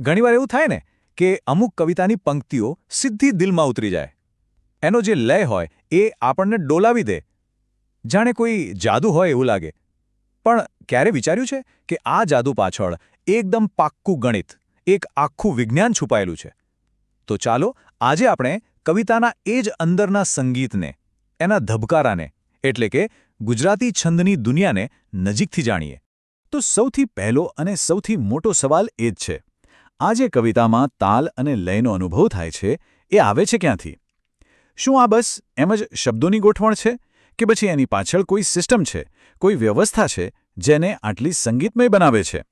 ઘણીવાર એવું થાય ને કે અમુક કવિતાની પંક્તિઓ સીધી દિલમાં ઉતરી જાય. એનો જે લય હોય એ આપણને ડોલાવી દે. જાણે કોઈ જાદુ હોય એવું લાગે. પણ ક્યારે વિચાર્યું છે કે આ જાદુ પાછળ એકદમ પાક્કું ગણિત, એક આખું વિજ્ઞાન છુપાયેલું છે? તો ચાલો આજે આપણે કવિતાના એ જ અંદરના સંગીતને, એના ધબકારાને, એટલે કે ગુજરાતી છંદની દુનિયાને નજીકથી જાણીએ. તો સૌથી પહેલો અને સૌથી મોટો સવાલ એ જ છે. આ જે કવિતામાં તાલ અને લયનો અનુભવ થાય છે, એ આવે છે ક્યાંથી? શું આ બસ એમ જ શબ્દોની ગોઠવણ છે કે પછી એની પાછળ કોઈ સિસ્ટમ છે, કોઈ વ્યવસ્થા છે જેને આટલી સંગીતમય બનાવે છે?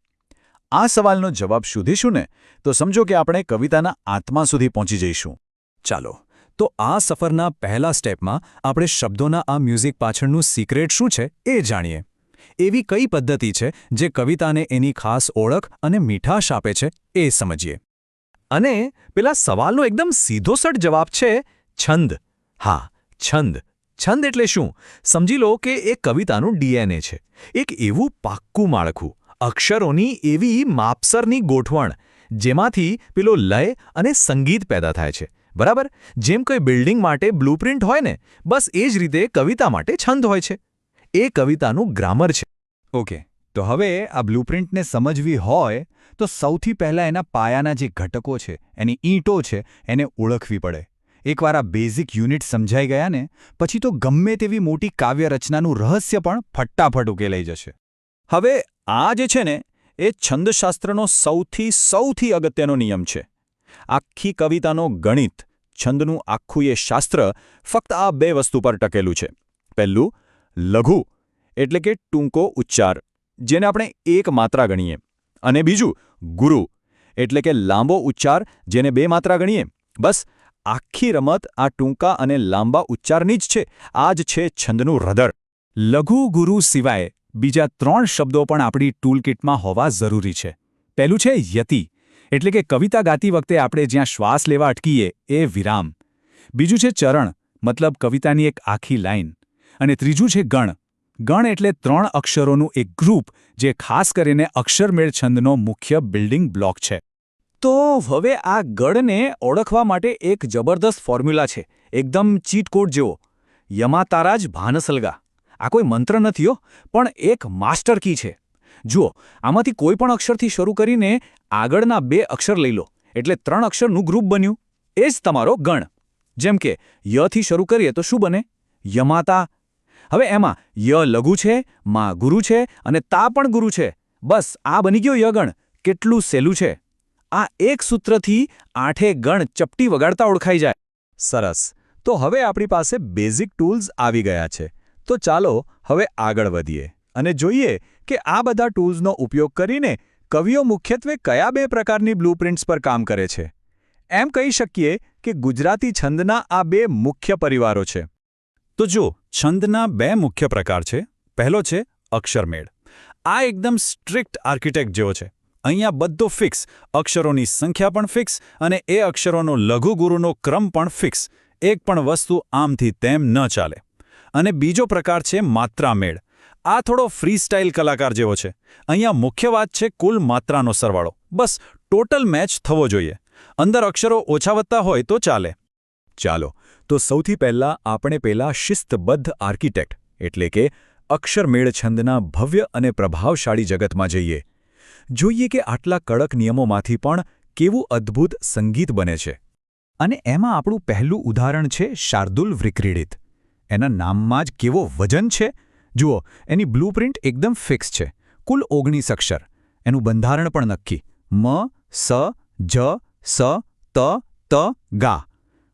આ સવાલનો જવાબ શોધીશું ને તો સમજો કે આપણે કવિતાના આત્મા સુધી પહોંચી જઈશું. ચાલો, તો આ સફરના પહેલા સ્ટેપમાં આપણે શબ્દોના આ મ્યુઝિક પાછળનું સિક્રેટ શું છે એ જાણીએ. એવી કઈ પદ્ધતિ છે જે કવિતાને એની ખાસ ઓળખ અને મીઠાશ આપે છે એ સમજીએ? અને પેલા સવાલનો એકદમ સીધોસટ જવાબ છે છંદ. હા, છંદ. છંદ એટલે શું? સમજી લો કે એ કવિતાનું ડીએનએ છે. એક એવું પાક્કું માળખું, અક્ષરોની એવી માપસરની ગોઠવણ, જેમાંથી પેલો લય અને સંગીત પેદા થાય છે. બરાબર? જેમ કોઈ બિલ્ડિંગ માટે બ્લુપ્રિન્ટ હોય ને, બસ એ જ રીતે કવિતા માટે છંદ હોય છે. એ કવિતાનું ગ્રામર છે. ઓકે, તો હવે આ બ્લુપ્રિન્ટને સમજવી હોય, તો સૌથી પહેલાં એના પાયાના જે ઘટકો છે, એની ઈંટો છે, એને ઓળખવી પડે. એકવાર આ બેઝિક યુનિટ સમજાઈ ગયા ને પછી તો ગમે તેવી મોટી કાવ્ય રચનાનું રહસ્ય પણ ફટાફટ ઉકેલાઈ જશે. હવે આ જે છે ને, એ છંદશાસ્ત્રનો સૌથી સૌથી અગત્યનો નિયમ છે. આખી કવિતાનો ગણિત, છંદનું આખું એ શાસ્ત્ર ફક્ત આ બે વસ્તુ પર ટકેલું છે. પહેલું લઘુ, એટલે કે ટૂંકો ઉચ્ચાર, જેને આપણે એક માત્રા ગણીએ. અને બીજું, ગુરુ, એટલે કે લાંબો ઉચ્ચાર, જેને બે માત્રા ગણીએ. બસ, આખી રમત આ ટૂંકા અને લાંબા ઉચ્ચારની જ છે. આ જ છે છંદનું હૃદર લઘુ ગુરુ સિવાય બીજા ત્રણ શબ્દો પણ આપણી ટૂલકિટમાં હોવા જરૂરી છે. પહેલું છે યતિ, એટલે કે કવિતા ગાતી વખતે આપણે જ્યાં શ્વાસ લેવા અટકીએ એ વિરામ. બીજું છે ચરણ, મતલબ કવિતાની એક આખી લાઇન અને ત્રીજું છે ગણ. ગણ એટલે ત્રણ અક્ષરોનું એક ગ્રુપ, જે ખાસ કરીને અક્ષરમેળ છંદનો મુખ્ય બિલ્ડિંગ બ્લોક છે. તો હવે આ ગણને ઓળખવા માટે એક જબરદસ્ત ફોર્મ્યુલા છે. એકદમ ચીટકોડ જેવો. યમાતારા જ ભાનસલગા. આ કોઈ મંત્ર નથી પણ એક માસ્ટર કી છે. જુઓ, આમાંથી કોઈ પણ અક્ષરથી શરૂ કરીને આગળના બે અક્ષર લઈ લો. એટલે ત્રણ અક્ષરનું ગ્રુપ બન્યું. એ જ તમારો ગણ. જેમ કે યથી શરૂ કરીએ તો શું બને? યમાતા હવે એમાં ય લઘુ છે, મા ગુરુ છે અને તા પણ ગુરુ છે. બસ આ બની ગયો યગણ. કેટલું સહેલું છે. આ એક સૂત્રથી આઠે ગણ ચપટી વગાડતા ઓળખાઈ જાય. સરસ. તો હવે આપણી પાસે બેઝિક ટૂલ્સ આવી ગયા છે. તો ચાલો હવે આગળ વધીએ અને જોઈએ કે આ બધા ટૂલ્સનો ઉપયોગ કરીને કવિઓ મુખ્યત્વે કયા બે પ્રકારની બ્લુપ્રિન્ટ્સ પર કામ કરે છે. એમ કહી શકીએ કે ગુજરાતી છંદના આ બે મુખ્ય પરિવારો છે. તો જો છંદના બે મુખ્ય પ્રકાર છે. પહેલો છે અક્ષરમેળ. આ એકદમ સ્ટ્રિક્ટ આર્કિટેક્ટ જેવો છે. અહીંયા બધો ફિક્સ, અક્ષરોની સંખ્યા પણ ફિક્સ અને એ અક્ષરોનો લઘુગુરુનો ક્રમ પણ ફિક્સ. એક પણ વસ્તુ આમથી તેમ ન ચાલે. અને બીજો પ્રકાર છે માત્રામેળ. આ થોડો ફ્રીસ્ટાઇલ કલાકાર જેવો છે. અહીંયા મુખ્ય વાત છે કુલ માત્રાનો સરવાળો. બસ, ટોટલ મેચ થવો જોઈએ. અંદર અક્ષરો ઓછા વધતા હોય તો ચાલે. ચાલો તો સૌથી પહેલાં આપણે પેલા શિસ્તબદ્ધ આર્કિટેક્ટ, એટલે કે અક્ષરમેળ છંદના ભવ્ય અને પ્રભાવશાળી જગતમાં જઈએ. જોઈએ કે આટલા કડક નિયમોમાંથી પણ કેવું અદ્ભુત સંગીત બને છે. અને એમાં આપણું પહેલું ઉદાહરણ છે શાર્દુલ વિક્રીડિત. એના નામમાં જ કેવો વજન છે? જુઓ, એની બ્લુપ્રિન્ટ એકદમ ફિક્સ છે. કુલ ઓગણીસ અક્ષર. એનું બંધારણ પણ નક્કી. મ, સ, જ, સ, ત ત, ગા.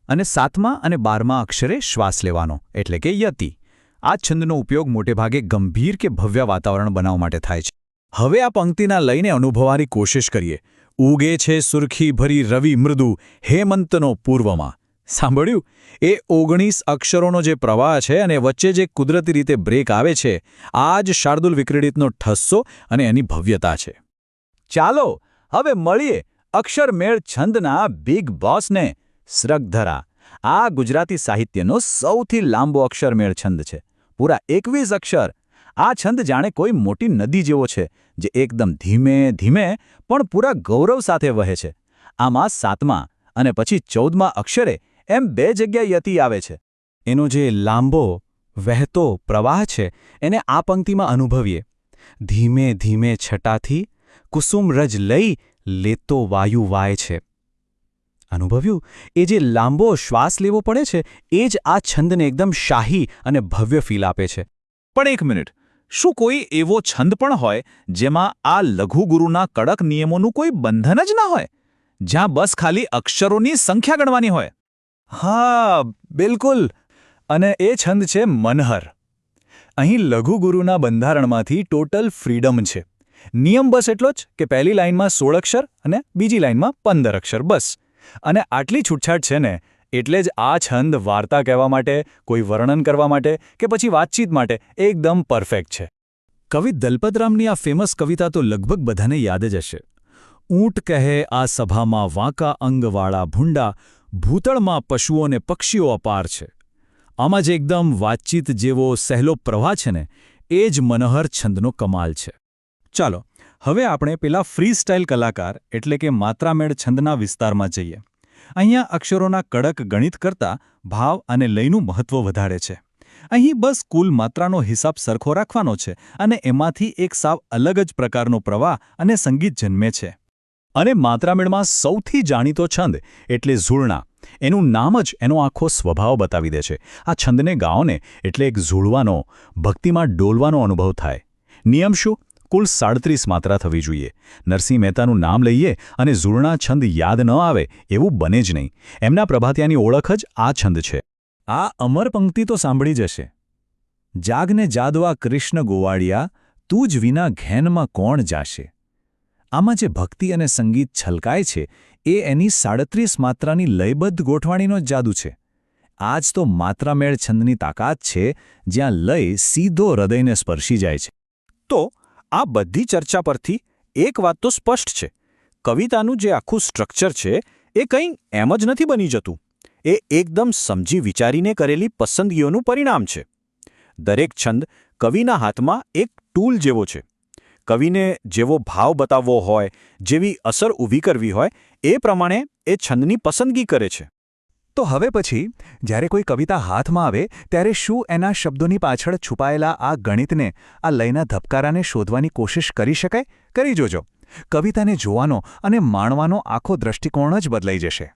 અને સાતમા અને બારમા અક્ષરે શ્વાસ લેવાનો, એટલે કે યતિ. આ છંદનો ઉપયોગ મોટેભાગે ગંભીર કે ભવ્ય વાતાવરણ બનાવવા માટે થાય છે. હવે આ પંક્તિના લઈને અનુભવવાની કોશિશ કરીએ. ઉગે છે સુરખી ભરી રવિ મૃદુ, હેમંતનો પૂર્વમાં. સાંભળ્યું? એ ઓગણીસ અક્ષરોનો જે પ્રવાહ છે અને વચ્ચે જે કુદરતી રીતે બ્રેક આવે છે, આ જ શાર્દુલ વિક્રીડિતનો ઠસ્સો અને એની ભવ્યતા છે. ચાલો, હવે મળીએ અક્ષરમેળ છંદના બિગ બોસને. શ્રગધરા આ ગુજરાતી સાહિત્યનો સૌથી લાંબો અક્ષરમેળ છંદ છે. પૂરા એકવીસ અક્ષર. આ છંદ જાણે કોઈ મોટી નદી જેવો છે, જે એકદમ ધીમે ધીમે, પણ પૂરા ગૌરવ સાથે વહે છે. આમાં સાતમા અને પછી ચૌદમા અક્ષરે એમ બે જગ્યાએ યતિ આવે છે. એનો જે લાંબો, વહેતો પ્રવાહ છે, એને આ પંક્તિમાં અનુભવીએ. ધીમે ધીમે છટાથી કુસુમ રજ લઈ લેતો વાયુ વાય છે. અનુભવ્યું. એ જે લાંબો શ્વાસ લેવો પડે છે એ જ આ છંદને એકદમ શાહી અને ભવ્ય ફીલ આપે છે. પણ એક મિનિટ શું કોઈ એવો છંદ પણ હોય જેમાં આ લઘુગુરુના કડક નિયમોનું કોઈ બંધન જ ના હોય? જ્યાં બસ ખાલી અક્ષરોની સંખ્યા ગણવાની હોય? હા બિલકુલ. અને એ છંદ છે મનહર. અહીં લઘુગુરુના બંધારણમાંથી ટોટલ ફ્રીડમ છે. નિયમ બસ એટલો જ કે પહેલી લાઇનમાં સોળ અક્ષર અને બીજી લાઇનમાં પંદર અક્ષર બસ. અને આટલી છૂટછાટ છે ને, એટલે જ આ છંદ વાર્તા કહેવા માટે, કોઈ વર્ણન કરવા માટે કે પછી વાતચીત માટે એકદમ પરફેક્ટ છે. કવિ દલપતરામની આ ફેમસ કવિતા તો લગભગ બધાને યાદ જ હશે. ઊંટ કહે આ સભામાં વાંકા અંગવાળા ભૂંડા, ભૂતળમાં પશુઓને પક્ષીઓ અપાર છે. આમાં જે એકદમ વાતચીત જેવો સહેલો પ્રવાહ છે ને, એ જ મનોહર છંદનો કમાલ છે. ચાલો હવે આપણે પેલા ફ્રી સ્ટાઇલ કલાકાર, એટલે કે માત્રામેળ છંદના વિસ્તારમાં જઈએ. અહીંયા અક્ષરોના કડક ગણિત કરતાં ભાવ અને લયનું મહત્વ વધારે છે. અહીં બસ કુલ માત્રાનો હિસાબ સરખો રાખવાનો છે અને એમાંથી એક સાવ અલગ જ પ્રકારનો પ્રવાહ અને સંગીત જન્મે છે. અને માત્રામેળમાં સૌથી જાણીતો છંદ, એટલે ઝૂળણા એનું નામ જ એનો આખો સ્વભાવ બતાવી દે છે. આ છંદને ગાઓને, એટલે એક ઝૂળવાનો, ભક્તિમાં ડોલવાનો અનુભવ થાય. નિયમ શું? કુલ સાડત્રીસ માત્રા થવી જોઈએ. નરસિંહ મહેતાનું નામ લઈએ અને ઝૂળણા છંદ યાદ ન આવે એવું બને જ નહીં. એમના પ્રભાતિયાની ઓળખ જ આ છંદ છે. આ અમર પંક્તિ તો સાંભળી જશે. જાગને જાદવા કૃષ્ણ ગોવાળિયા તું જ વિના ઘેનમાં કોણ જાશે? આમાં જે ભક્તિ અને સંગીત છલકાય છે એ એની સાડત્રીસ માત્રાની લયબદ્ધ ગોઠવાણીનો જ જાદુ છે. આ જ તો માત્રામેળ છંદની તાકાત છે જ્યાં લય સીધો હૃદયને સ્પર્શી જાય છે. તો આ બધી ચર્ચા પરથી એક વાત તો સ્પષ્ટ છે. કવિતાનું જે આખું સ્ટ્રક્ચર છે, એ કંઈ એમ જ નથી બની જતું. એ એકદમ સમજી વિચારીને કરેલી પસંદગીઓનું પરિણામ છે. દરેક છંદ કવિના હાથમાં એક ટૂલ જેવો છે. કવિને જેવો ભાવ બતાવવો હોય, જેવી અસર ઊભી કરવી હોય, એ પ્રમાણે એ છંદની પસંદગી કરે છે. તો હવે પછી, જ્યારે કોઈ કવિતા હાથમાં આવે, ત્યારે શું એના શબ્દોની પાછળ છુપાયેલા આ ગણિતને, આ લયના ધબકારાને શોધવાની કોશિશ કરી શકાય? કરી જોજો. કવિતાને જોવાનો અને માણવાનો આખો દ્રષ્ટિકોણ જ બદલાઈ જશે.